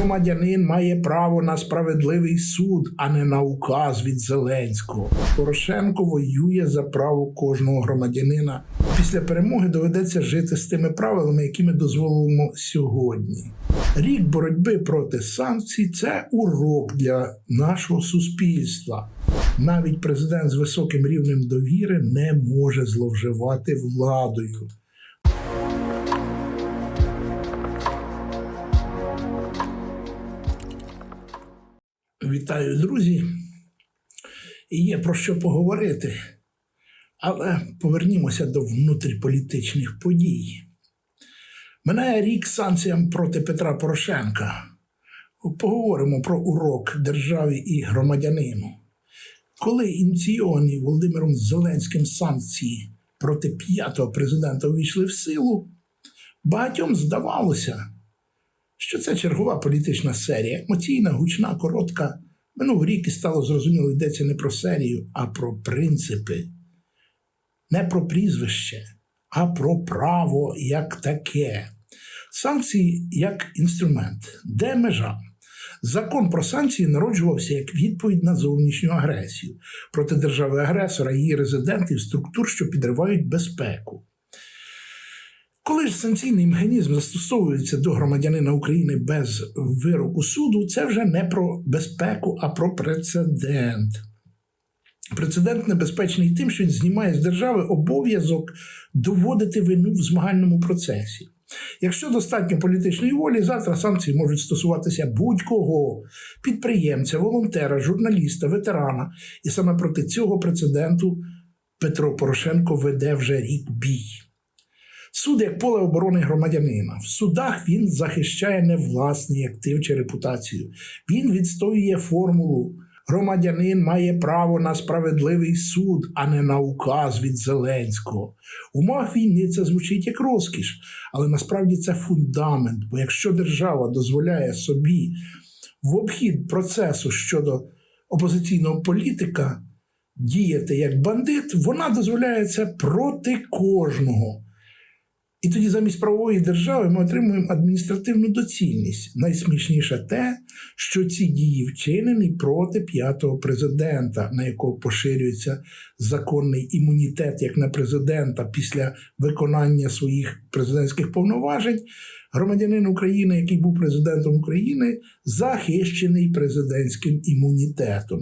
Громадянин має право на справедливий суд, а не на указ від Зеленського. Порошенко воює за право кожного громадянина. Після перемоги доведеться жити з тими правилами, які ми дозволимо сьогодні. Рік боротьби проти санкцій це урок для нашого суспільства. Навіть президент з високим рівнем довіри не може зловживати владою. Вітаю, друзі. І є про що поговорити. Але повернімося до внутріполітичних подій. Минає рік санкціям проти Петра Порошенка. Поговоримо про урок державі і громадянину. Коли ініційовані Володимиром Зеленським санкції проти п'ятого президента увійшли в силу, багатьом здавалося, що це чергова політична серія, емоційна, гучна, коротка. Минув рік і стало зрозуміло, йдеться не про серію, а про принципи. Не про прізвище, а про право як таке. Санкції як інструмент. Де межа? Закон про санкції народжувався як відповідь на зовнішню агресію проти держави-агресора, її резидентів, структур, що підривають безпеку. Коли ж санкційний механізм застосовується до громадянина України без вироку суду, це вже не про безпеку, а про прецедент. Прецедент небезпечний тим, що він знімає з держави обов'язок доводити вину в змагальному процесі. Якщо достатньо політичної волі, завтра санкції можуть стосуватися будь-кого підприємця, волонтера, журналіста, ветерана. І саме проти цього прецеденту Петро Порошенко веде вже рік бій. Суд як поле оборони громадянина. В судах він захищає не власний актив чи репутацію. Він відстоює формулу. Громадянин має право на справедливий суд, а не на указ від Зеленського. У війни це звучить як розкіш, але насправді це фундамент. Бо якщо держава дозволяє собі в обхід процесу щодо опозиційного політика діяти як бандит, вона дозволяє це проти кожного. І тоді замість правової держави ми отримуємо адміністративну доцільність. Найсмішніше те, що ці дії вчинені проти п'ятого президента, на якого поширюється законний імунітет як на президента після виконання своїх президентських повноважень. Громадянин України, який був президентом України, захищений президентським імунітетом.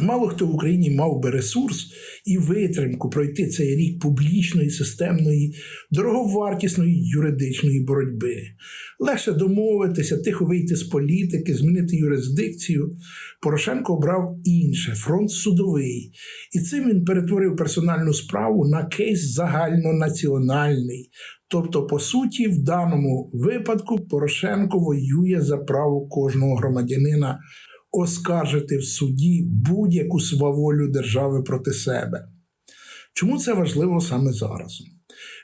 Мало хто в Україні мав би ресурс і витримку пройти цей рік публічної, системної, дороговартісної юридичної боротьби. Легше домовитися, тихо вийти з політики, змінити юрисдикцію. Порошенко обрав інше фронт судовий. І цим він перетворив персональну справу на кейс загальнонаціональний. Тобто, по суті, в даному випадку Порошенко воює за право кожного громадянина оскаржити в суді будь-яку сваволю держави проти себе. Чому це важливо саме зараз?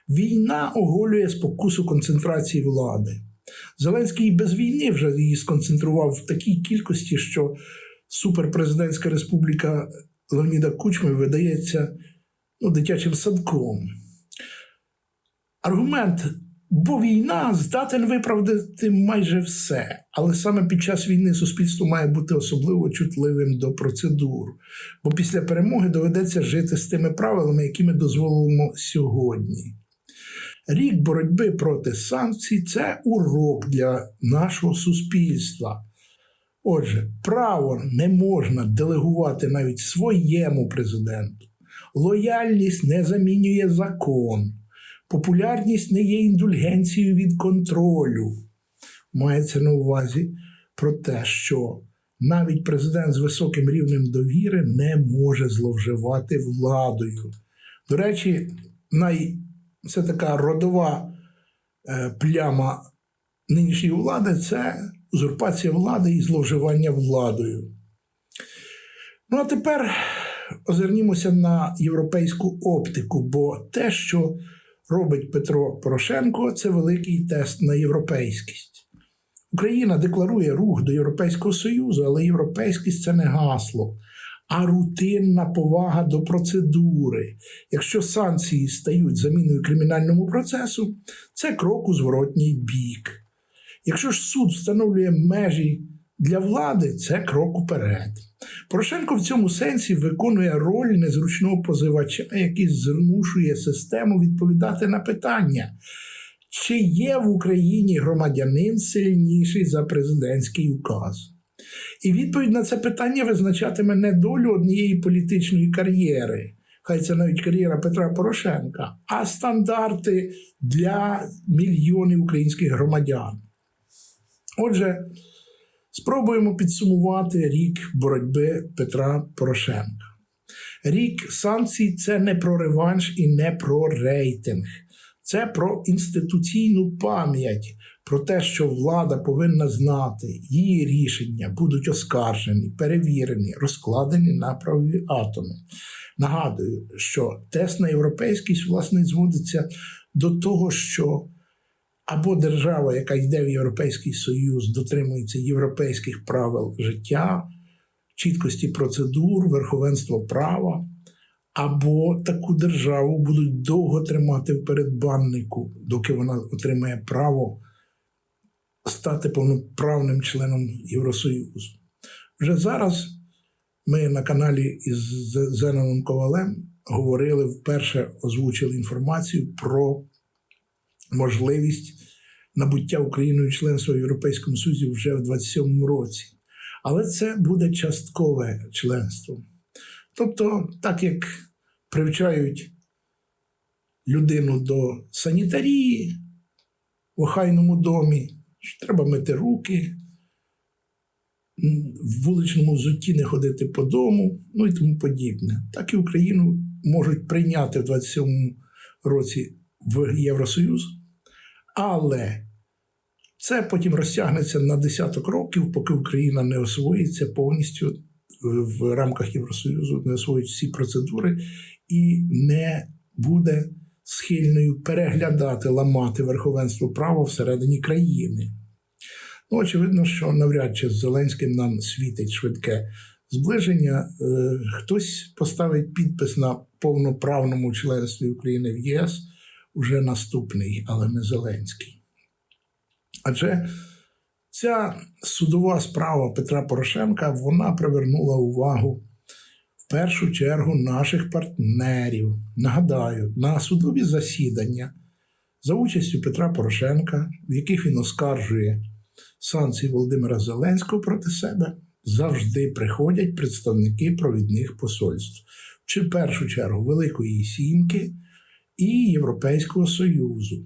Війна оголює спокусу концентрації влади. Зеленський без війни вже її сконцентрував в такій кількості, що суперпрезидентська республіка Леоніда Кучми видається ну, дитячим садком. Аргумент Бо війна здатен виправдати майже все. Але саме під час війни суспільство має бути особливо чутливим до процедур. Бо після перемоги доведеться жити з тими правилами, які ми дозволимо сьогодні. Рік боротьби проти санкцій це урок для нашого суспільства. Отже, право не можна делегувати навіть своєму президенту. Лояльність не замінює закон. Популярність не є індульгенцією від контролю. Мається на увазі про те, що навіть президент з високим рівнем довіри не може зловживати владою. До речі, най... це така родова е, пляма нинішньої влади це узурпація влади і зловживання владою. Ну, а тепер озирнімося на європейську оптику, бо те, що робить Петро Порошенко, це великий тест на європейськість. Україна декларує рух до Європейського Союзу, але європейськість це не гасло, а рутинна повага до процедури. Якщо санкції стають заміною кримінальному процесу, це крок у зворотній бік. Якщо ж суд встановлює межі для влади, це крок уперед. Порошенко в цьому сенсі виконує роль незручного позивача, який змушує систему відповідати на питання, чи є в Україні громадянин сильніший за президентський указ. І відповідь на це питання визначатиме не долю однієї політичної кар'єри, хай це навіть кар'єра Петра Порошенка, а стандарти для мільйонів українських громадян. Отже, спробуємо підсумувати рік боротьби Петра Порошенка. Рік санкцій це не про реванш і не про рейтинг. Це про інституційну пам'ять, про те, що влада повинна знати, її рішення будуть оскаржені, перевірені, розкладені на правові атоми. Нагадую, що тест на європейськість власне зводиться до того, що або держава, яка йде в Європейський Союз, дотримується європейських правил життя, чіткості процедур, верховенства права, або таку державу будуть довго тримати в передбаннику, доки вона отримає право стати повноправним членом Євросоюзу. Вже зараз ми на каналі із Зеноном Ковалем говорили вперше озвучили інформацію про можливість набуття Україною членства в Європейському Союзі вже в 27-му році. Але це буде часткове членство. Тобто, так як привчають людину до санітарії в охайному домі, що треба мити руки, в вуличному взутті не ходити по дому, ну і тому подібне. Так і Україну можуть прийняти в 27-му році в Євросоюз, але це потім розтягнеться на десяток років, поки Україна не освоїться повністю в рамках Євросоюзу, не освоїть всі процедури і не буде схильною переглядати, ламати верховенство права всередині країни. Ну, очевидно, що навряд чи з Зеленським нам світить швидке зближення. Е, хтось поставить підпис на повноправному членстві України в ЄС уже наступний, але не Зеленський. Адже ця судова справа Петра Порошенка вона привернула увагу в першу чергу наших партнерів. Нагадаю, на судові засідання за участю Петра Порошенка, в яких він оскаржує санкції Володимира Зеленського проти себе, завжди приходять представники провідних посольств, чи в першу чергу Великої Сімки і Європейського Союзу.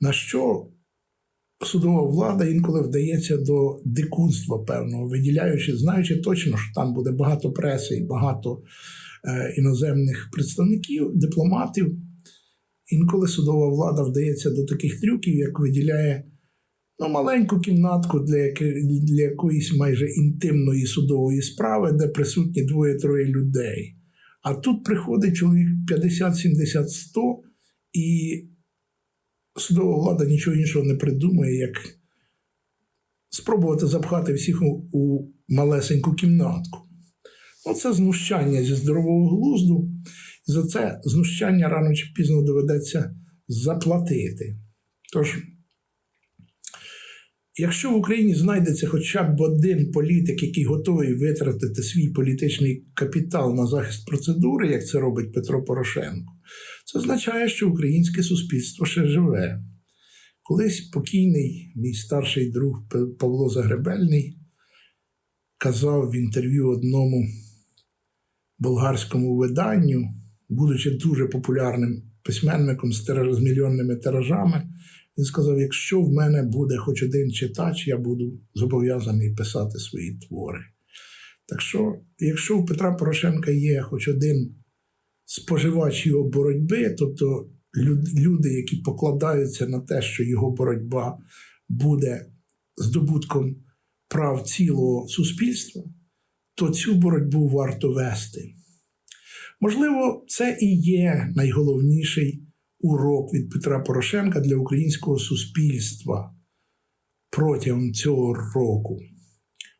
На що судова влада інколи вдається до дикунства певного, виділяючи, знаючи точно, що там буде багато преси і багато е, іноземних представників, дипломатів. Інколи судова влада вдається до таких трюків, як виділяє ну, маленьку кімнатку для для якоїсь майже інтимної судової справи, де присутні двоє-троє людей. А тут приходить чоловік 50, 70, 100, і судова влада нічого іншого не придумає, як спробувати запхати всіх у, малесеньку кімнатку. Оце знущання зі здорового глузду, за це знущання рано чи пізно доведеться заплатити. Тож, Якщо в Україні знайдеться хоча б один політик, який готовий витратити свій політичний капітал на захист процедури, як це робить Петро Порошенко, це означає, що українське суспільство ще живе. Колись покійний мій старший друг Павло Загребельний казав в інтерв'ю одному болгарському виданню, будучи дуже популярним письменником з мільйонними тиражами, він сказав: якщо в мене буде хоч один читач, я буду зобов'язаний писати свої твори. Так що, якщо у Петра Порошенка є хоч один споживач його боротьби, тобто люди, які покладаються на те, що його боротьба буде здобутком прав цілого суспільства, то цю боротьбу варто вести. Можливо, це і є найголовніший урок від Петра Порошенка для українського суспільства протягом цього року.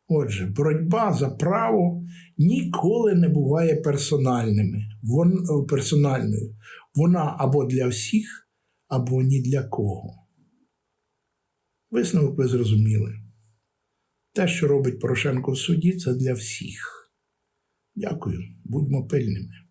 Отже, боротьба за право ніколи не буває персональними, вон, персональною. Вона або для всіх, або ні для кого. Висновок ви зрозуміли. Те, що робить Порошенко в суді, це для всіх. Дякую, будьмо пильними.